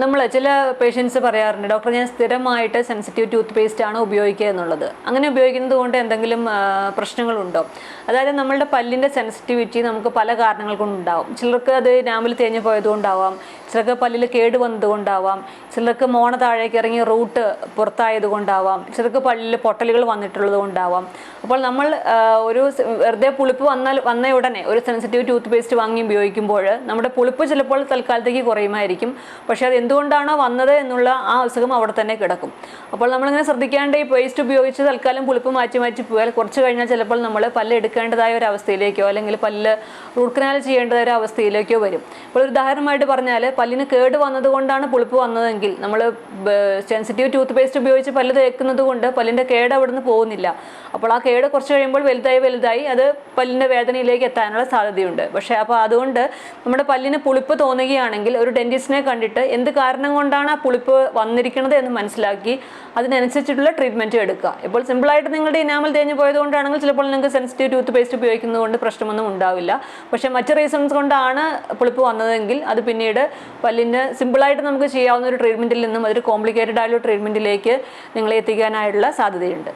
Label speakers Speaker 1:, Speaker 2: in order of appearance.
Speaker 1: നമ്മൾ ചില പേഷ്യൻസ് പറയാറുണ്ട് ഡോക്ടർ ഞാൻ സ്ഥിരമായിട്ട് സെൻസിറ്റീവ് ടൂത്ത് പേസ്റ്റ് ആണ് ഉപയോഗിക്കുക എന്നുള്ളത്. അങ്ങനെ ഉപയോഗിക്കുന്നത് കൊണ്ട് എന്തെങ്കിലും പ്രശ്നങ്ങളുണ്ടോ? അതായത് നമ്മളുടെ പല്ലിന്റെ സെൻസിറ്റിവിറ്റി നമുക്ക് പല കാരണങ്ങൾ കൊണ്ടുണ്ടാവും. ചിലർക്ക് അത് നാമിൽ തേഞ്ഞു പോയതുകൊണ്ടാവാം ചിലർക്ക് പല്ലിൽ കേട് വന്നതുകൊണ്ടാവാം. ചിലർക്ക് മോണ താഴേക്ക് ഇറങ്ങി റൂട്ട് പുറത്തായത് കൊണ്ടാവാം ചിലർക്ക് പല്ലിൽ പൊട്ടലുകൾ വന്നിട്ടുള്ളത് കൊണ്ടാവാം അപ്പോൾ നമ്മൾ ഒരു വെറുതെ പുളിപ്പ് വന്നാൽ വന്ന ഉടനെ ഒരു സെൻസിറ്റീവ് ടൂത്ത് പേസ്റ്റ് വാങ്ങി ഉപയോഗിക്കുമ്പോൾ നമ്മുടെ പുളിപ്പ് ചിലപ്പോൾ തൽക്കാലത്തേക്ക് കുറയുമായിരിക്കും. പക്ഷേ അത് എന്തുകൊണ്ടാണോ വന്നത് എന്നുള്ള ആ അസുഖം അവിടെ തന്നെ കിടക്കും. അപ്പോൾ നമ്മളിങ്ങനെ ശ്രദ്ധിക്കാണ്ട് ഈ പേസ്റ്റ് ഉപയോഗിച്ച് തൽക്കാലം പുളിപ്പ് മാറ്റി മാറ്റി പോയാൽ കുറച്ച് കഴിഞ്ഞാൽ ചിലപ്പോൾ നമ്മൾ പല്ല് എടുക്കേണ്ടതായ ഒരു അവസ്ഥയിലേക്കോ അല്ലെങ്കിൽ പല്ല് റൂട്ട് കനാൽ ചെയ്യേണ്ടതായ ഒരു അവസ്ഥയിലേക്കോ വരും. ഇപ്പോൾ ഒരു ഉദാഹരണമായിട്ട് പറഞ്ഞാൽ പല്ലിന് കേട് വന്നതുകൊണ്ടാണ് പുളിപ്പ് വന്നതെങ്കിൽ. നമ്മൾ സെൻസിറ്റീവ് ടൂത്ത് പേസ്റ്റ് ഉപയോഗിച്ച് പല്ല് തേക്കുന്നത് കൊണ്ട് പല്ലിന്റെ കേട് അവിടെ നിന്ന് പോകുന്നില്ല. അപ്പോൾ ആ കേട് കുറച്ച് കഴിയുമ്പോൾ വലുതായി വലുതായി അത് പല്ലിന്റെ വേദനയിലേക്ക് എത്താനുള്ള സാധ്യതയുണ്ട്. പക്ഷേ അപ്പോൾ അതുകൊണ്ട് നമ്മുടെ പല്ലിന് പുളിപ്പ് തോന്നുകയാണെങ്കിൽ ഒരു ഡെന്റിസ്റ്റിനെ കണ്ടിട്ട് എന്ത് കാരണം കൊണ്ടാണ് ആ പുളിപ്പ് വന്നിരിക്കുന്നത് എന്ന് മനസ്സിലാക്കി അതിനനുസരിച്ചിട്ടുള്ള ട്രീറ്റ്മെന്റ് എടുക്കുക. ഇപ്പോൾ സിമ്പിളായിട്ട് നിങ്ങളുടെ ഇനാമൽ തേഞ്ഞ് പോയതുകൊണ്ടാണെങ്കിൽ ചിലപ്പോൾ നിങ്ങൾക്ക് സെൻസിറ്റീവ് ടൂത്ത് പേസ്റ്റ് ഉപയോഗിക്കുന്നത് കൊണ്ട് പ്രശ്നമൊന്നും ഉണ്ടാവില്ല. പക്ഷേ മറ്റ് റീസൺസ് കൊണ്ടാണ് പുളിപ്പ് വന്നതെങ്കിൽ അത് പിന്നീട് പല്ലിന് സിമ്പിളായിട്ട് നമുക്ക് ചെയ്യാവുന്ന ഒരു ട്രീറ്റ്മെന്റിൽ നിന്നും അതൊരു കോംപ്ലിക്കേറ്റഡ് ആയുള്ള ട്രീറ്റ്മെന്റിലേക്ക് നിങ്ങളെ എത്തിക്കാനായിട്ടുള്ള സാധ്യതയുണ്ട്.